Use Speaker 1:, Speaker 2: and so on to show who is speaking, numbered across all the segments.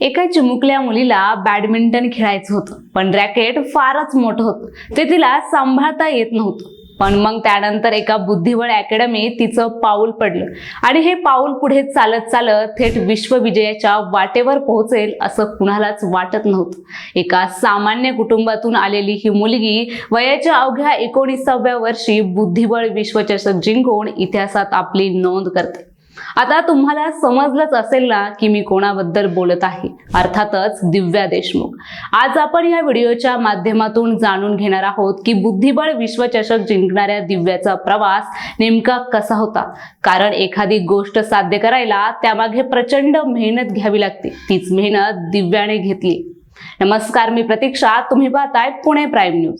Speaker 1: एका चिमुकल्या मुलीला बॅडमिंटन खेळायचं होतं पण रॅकेट फारच मोठं होतं. ते तिला सांभाळता येत नव्हतं. पण मग त्यानंतर एका बुद्धिबळ अकॅडमी तिचं पाऊल पडलं आणि हे पाऊल पुढे चालत चालत थेट विश्वविजयाच्या वाटेवर पोहोचेल असं कुणालाच वाटत नव्हतं. एका सामान्य कुटुंबातून आलेली ही मुलगी वयाच्या अवघ्या एकोणीसाव्या वर्षी बुद्धिबळ विश्वचषक जिंकून इतिहासात आपली नोंद करते. आता तुम्हाला समजलंच असेल ना की मी कोणाबद्दल बोलत आहे. अर्थातच दिव्या देशमुख. आज आपण या व्हिडिओच्या माध्यमातून जाणून घेणार आहोत की बुद्धिबळ विश्वचषक जिंकणाऱ्या दिव्याचा प्रवास नेमका कसा होता. कारण एखादी गोष्ट साध्य करायला त्यामागे प्रचंड मेहनत घ्यावी लागते. तीच मेहनत दिव्याने घेतली. नमस्कार मी प्रतीक्षा. तुम्ही पाहताय पुणे प्राईम न्यूज.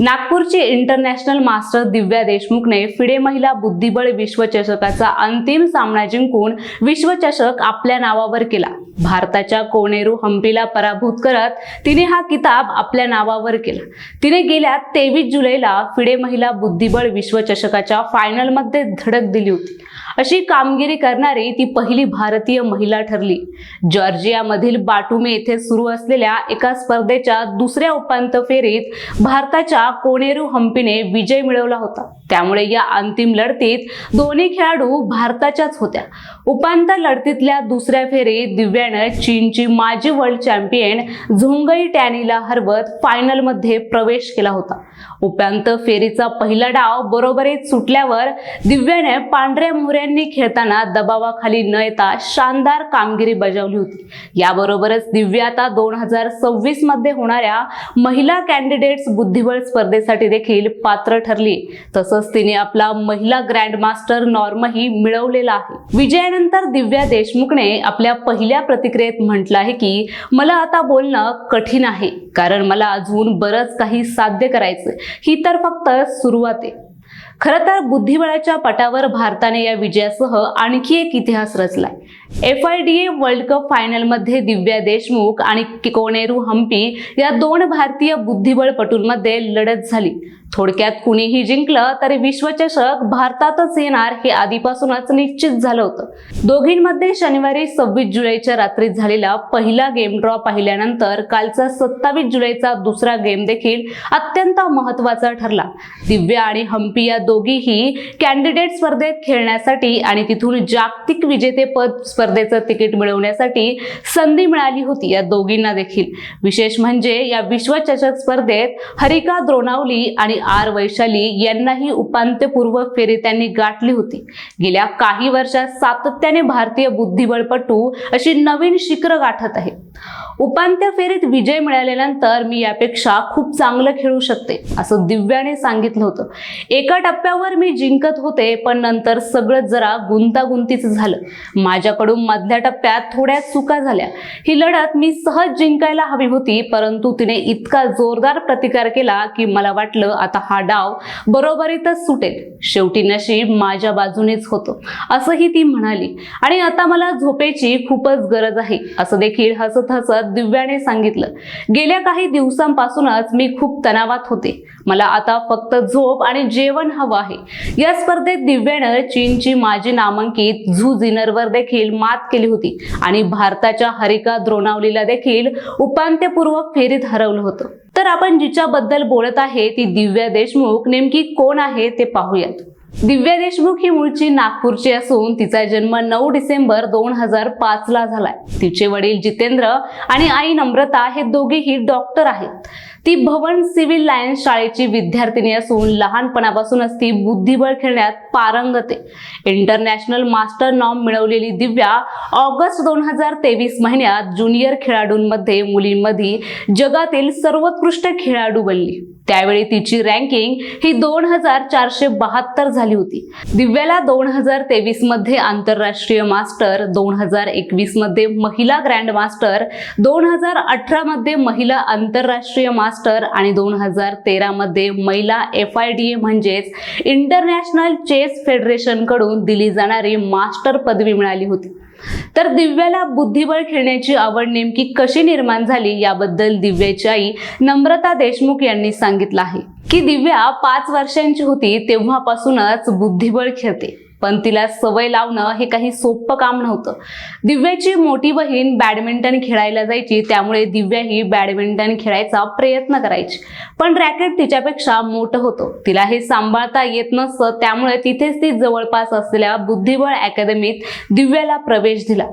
Speaker 1: नागपूरची इंटरनॅशनल मास्टर दिव्या देशमुखने फिडे महिला बुद्धिबळ विश्वचषकाचा अंतिम सामना जिंकून विश्वचषक आपल्या नावावर केला. भारताच्या कोनेरू हम्पीला पराभूत करत तिने हा किताब आपल्या नावावर केला. तिने गेल्या तेवीस जुलैला फिडे महिला बुद्धिबळ विश्वचषकाच्या फायनलमध्ये धडक दिली होती. अशी कामगिरी करणारी ती पहिली भारतीय महिला ठरली. जॉर्जियामधील बाटुमे येथे सुरू असलेल्या एका स्पर्धेच्या दुसऱ्या उपांत्य फेरीत भारताच्या कोनेरू हम्पीने विजय मिळवला होता. त्यामुळे या अंतिम लढतीत दोन्ही खेळाडू भारताच्याच होत्या. उपांत्य लढतीतल्या दुसऱ्या फेरीत दिव्यानं चीनची माजी वर्ल्ड चॅम्पियन झुंगई टॅनीला हरवत फायनलमध्ये प्रवेश केला होता. उपांत्य फेरीचा पहिला डाव बरोबरीत सुटल्यावर दिव्याने पांढऱ्या मोहऱ्यांनी खेळताना दबावाखाली न येता शानदार कामगिरी बजावली होती. याबरोबरच दिव्या आता दोन हजार सव्वीसमध्ये होणाऱ्या महिला कॅन्डिडेट्स बुद्धिबळ स्पर्धेसाठी देखील पात्र ठरली तसं तसंच तिने आपला महिला ग्रँड मास्टर नॉर्मही मिळवलेला आहे. विजयानंतर दिव्या देशमुखने आपल्या पहिल्या प्रतिक्रियेत म्हटलं आहे की मला आता बोलणं कठीण आहे कारण मला अजून बरंच काही साध्य करायचं ही तर फक्त सुरुवात आहे. खरं तर बुद्धिबळाच्या पटावर भारताने या विजयासह आणखी एक इतिहास रचलाय. F I D A world cup फायनलमध्ये दिव्या देशमुख आणि कोनेरू हम्पी या दोन भारतीय बुद्धिबळपटूंमध्ये लढत झाली. थोडक्यात कुणीही जिंकलं तरी विश्वचषक भारतातच येणार हे आधीपासूनच निश्चित झालं होतं. दोघींमध्ये शनिवारी सव्वीस जुलैच्या रात्री झालेला पहिला गेम ड्रॉ पाहिल्यानंतर कालचा सत्तावीस जुलैचा दुसरा गेम देखील अत्यंत महत्त्वाचा ठरला. दिव्या आणि हम्पी या दोघीही कॅन्डिडेट स्पर्धेत खेळण्यासाठी आणि तिथून जागतिक विजेतेपद स्पर्धेचं तिकीट मिळवण्यासाठी संधी मिळाली होती या दोघींना देखील. विशेष म्हणजे या विश्वचषक स्पर्धेत हरिका द्रोणावली आणि आर वैशाली यांनाही उपांत्यपूर्व फेरी त्यांनी गाठली होती. गेल्या काही वर्षात सातत्याने भारतीय बुद्धिबळपटू अशी नवीन शिखरं गाठत आहेत. उपांत्य फेरीत विजय मिळाल्यानंतर मी यापेक्षा खूप चांगलं खेळू शकते असं दिव्याने सांगितलं होतं. एका टप्प्यावर मी जिंकत होते पण नंतर सगळं जरा गुंतागुंतीचं झालं. माझ्याकडून मधल्या टप्प्यात थोड्या चुका झाल्या. ही लढत मी सहज जिंकायला हवी होती परंतु तिने इतका जोरदार प्रतिकार केला की मला वाटलं आता हा डाव बरोबरीतच सुटेल. शेवटी नशीब माझ्या बाजूनेच होतं असंही ती म्हणाली. आणि आता मला झोपेची खूपच गरज आहे असं देखील हसत हसत दिव्याने सांगितलं. गेल्या काही दिवसांपासूनच मी खूप तणावात होते. मला आता फक्त झोप आणि जेवण हवं आहे. या स्पर्धेत दिव्यानं चीनची माजी नामांकित झू जिनरवर देखील मात केली होती आणि भारताच्या हरिका द्रोणावलीला देखील उपांत्यपूर्व फेरीत हरवलं होतं. तर आपण जिच्याबद्दल बोलत आहे ती दिव्या देशमुख नेमकी कोण आहे ते पाहूयात. दिव्या देशमुख ही मूळची नागपूरची असून तिचा जन्म नऊ डिसेंबर दोन हजार पाच ला झालाय. तिचे वडील जितेंद्र आणि आई नम्रता हे दोघेही डॉक्टर आहेत. ती भवन सिव्हिल लायन्स शाळेची विद्यार्थिनी असून लहानपणापासूनच ती बुद्धिबळ खेळण्यात पारंगत. इंटरनॅशनल मास्टर नॉम मिळवलेली दिव्या ऑगस्ट दोन हजार तेवीस महिन्यात ज्युनियर खेळाडूंमध्ये मुलींमध्ये जगातील सर्वोत्कृष्ट खेळाडू बनली. त्यावेळी तिची रँकिंग ही दोन हजार चारशे बहात्तर झाली होती. दिव्याला दोन हजार तेवीसमध्ये आंतरराष्ट्रीय मास्टर दोन हजार एकवीसमध्ये महिला ग्रँड मास्टर दोन हजार अठरा मध्ये महिला आंतरराष्ट्रीय मास्टर मास्टर आणि दोन हजार तेरामध्ये महिला एफ आय डी ए म्हणजेच इंटरनॅशनल चेस फेडरेशनकडून दिली जाणारी मास्टर पदवी मिळाली होती. तर दिव्याला बुद्धिबळ खेळण्याची आवड नेमकी कशी निर्माण झाली याबद्दल दिव्याची आई नम्रता देशमुख यांनी सांगितलं आहे. की दिव्या पाच वर्षांची होती तेव्हापासूनच बुद्धिबळ खेळते. पण तिला सवय लावणं हे काही सोपं काम नव्हतं. दिव्याची मोठी बहीण बॅडमिंटन खेळायला जायची त्यामुळे दिव्या ही बॅडमिंटन खेळायचा प्रयत्न करायची. पण रॅकेट तिच्यापेक्षा मोठं होतं. तिला हे सांभाळता येत नसतं त्यामुळे तिथेच ती जवळपास असलेल्या बुद्धिबळ अकॅदमीत दिव्याला प्रवेश दिला.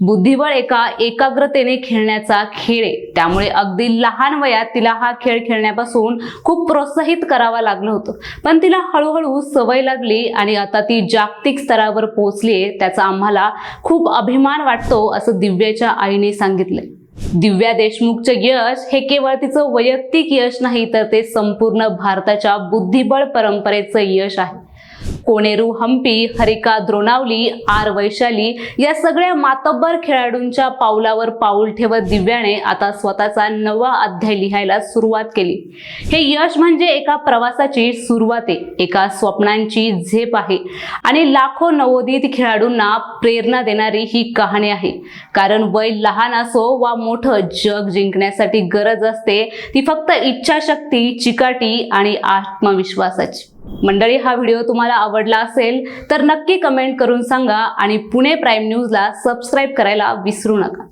Speaker 1: बुद्धिबळ एका एकाग्रतेने खेळण्याचा खेळ आहे. त्यामुळे अगदी लहान वयात तिला हा खेळ खेळण्यापासून खूप प्रोत्साहित करावा लागलं होतं. पण तिला हळूहळू सवय लागली आणि आता ती जागतिक स्तरावर पोहोचली त्याचा आम्हाला खूप अभिमान वाटतो असं दिव्याच्या आईने सांगितलंय. दिव्या देशमुखचे यश हे केवळ तिचं वैयक्तिक यश नाही तर ते संपूर्ण भारताच्या बुद्धिबळ परंपरेचं यश आहे. कोनेरू हम्पी हरिका द्रोणावली आर वैशाली या सगळ्या मातब्बर खेळाडूंच्या पावलावर पाऊल ठेवत दिव्याने आता स्वतःचा नवा अध्याय लिहायला सुरुवात केली. हे यश म्हणजे एका प्रवासाची सुरुवात आहे. एका स्वप्नांची झेप आहे. आणि लाखो नवोदित खेळाडूंना प्रेरणा देणारी ही कहाणी आहे. कारण वय लहान असो वा मोठं जग जिंकण्यासाठी गरज असते. ती फक्त इच्छाशक्ती चिकाटी आणि आत्मविश्वासाची. मंडळी हा व्हिडिओ तुम्हाला आवडला असेल तर नक्की कमेंट करून सांगा आणि पुणे प्राईम न्यूजला सबस्क्राईब करायला विसरू नका.